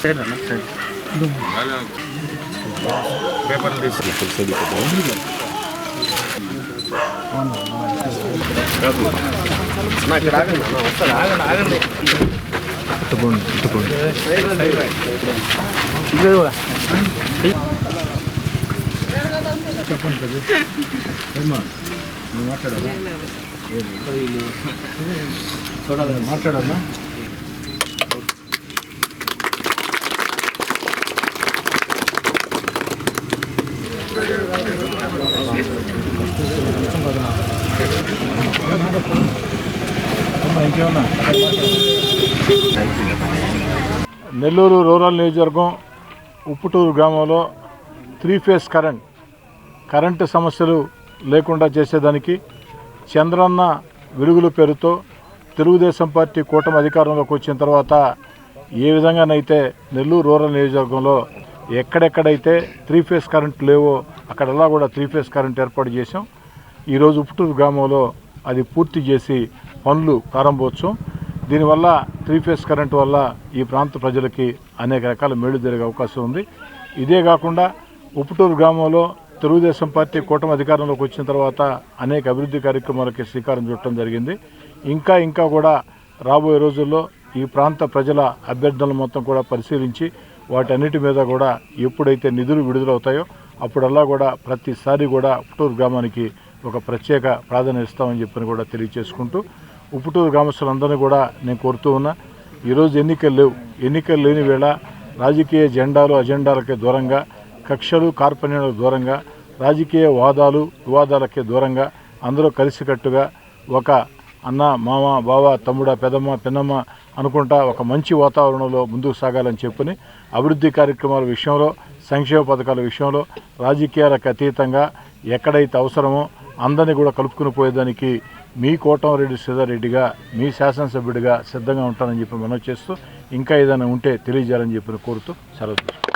Sir sir ಪೇಪರಲ್ಲಿ ತಗೊಂಡು ತಗೊಂಡು ಮಾತಾಡೋದು ಮಾತಾಡೋಣ నెల్లూరు రూరల్ నియోజకవర్గం ఉప్పుటూరు గ్రామంలో త్రీ ఫేస్ కరెంట్ కరెంటు సమస్యలు లేకుండా చేసేదానికి చంద్రన్న వెలుగుల పేరుతో తెలుగుదేశం పార్టీ కూటమి అధికారంలోకి వచ్చిన తర్వాత ఏ విధంగానైతే నెల్లూరు రూరల్ నియోజకవర్గంలో ఎక్కడెక్కడైతే త్రీ ఫేస్ కరెంట్ లేవో అక్కడల్లా కూడా త్రీ ఫేస్ కరెంట్ ఏర్పాటు చేసాం ఈరోజు ఉప్పుటూరు గ్రామంలో అది పూర్తి చేసి పనులు ప్రారంభోత్సవం. దీనివల్ల త్రీ ఫేస్ కరెంట్ వల్ల ఈ ప్రాంత ప్రజలకి అనేక రకాల మేలు జరిగే అవకాశం ఉంది. ఇదే కాకుండా ఉప్పుటూరు గ్రామంలో తెలుగుదేశం పార్టీ కూటమి అధికారంలోకి వచ్చిన తర్వాత అనేక అభివృద్ధి కార్యక్రమాలకి శ్రీకారం చుట్టడం జరిగింది. ఇంకా ఇంకా కూడా రాబోయే రోజుల్లో ఈ ప్రాంత ప్రజల అభ్యర్థనలు మొత్తం కూడా పరిశీలించి వాటన్నిటి మీద కూడా ఎప్పుడైతే నిధులు విడుదలవుతాయో అప్పుడల్లా కూడా ప్రతిసారి కూడా ఉప్పుటూరు గ్రామానికి ఒక ప్రత్యేక ప్రాధాన్యత ఇస్తామని చెప్పని కూడా తెలియచేసుకుంటూ ఉప్పుటూరు గ్రామస్తులందరినీ కూడా నేను కోరుతూ ఉన్నా ఈరోజు ఎన్నికలు లేవు. ఎన్నికలు లేని వేళ రాజకీయ జెండాలు అజెండాలకి దూరంగా కక్షలు కార్పణ్యాలకు దూరంగా రాజకీయ వాదాలు వివాదాలకి దూరంగా అందరూ కలిసికట్టుగా ఒక అన్న మామ బావ తమ్ముడ పెదమ్మ పిన్నమ్మ అనుకుంటా ఒక మంచి వాతావరణంలో ముందుకు సాగాలని చెప్పుని అభివృద్ధి కార్యక్రమాల విషయంలో సంక్షేమ పథకాల విషయంలో రాజకీయాలకు అతీతంగా ఎక్కడైతే అవసరమో అందరినీ కూడా కలుపుకుని పోయేదానికి మీ కోటంరెడ్డి శ్రీధర్రెడ్డిగా మీ శాసనసభ్యుడిగా సిద్ధంగా ఉంటానని చెప్పి మనం చేస్తూ ఇంకా ఏదైనా ఉంటే తెలియజేయాలని చెప్పి కోరుతూ సెలవు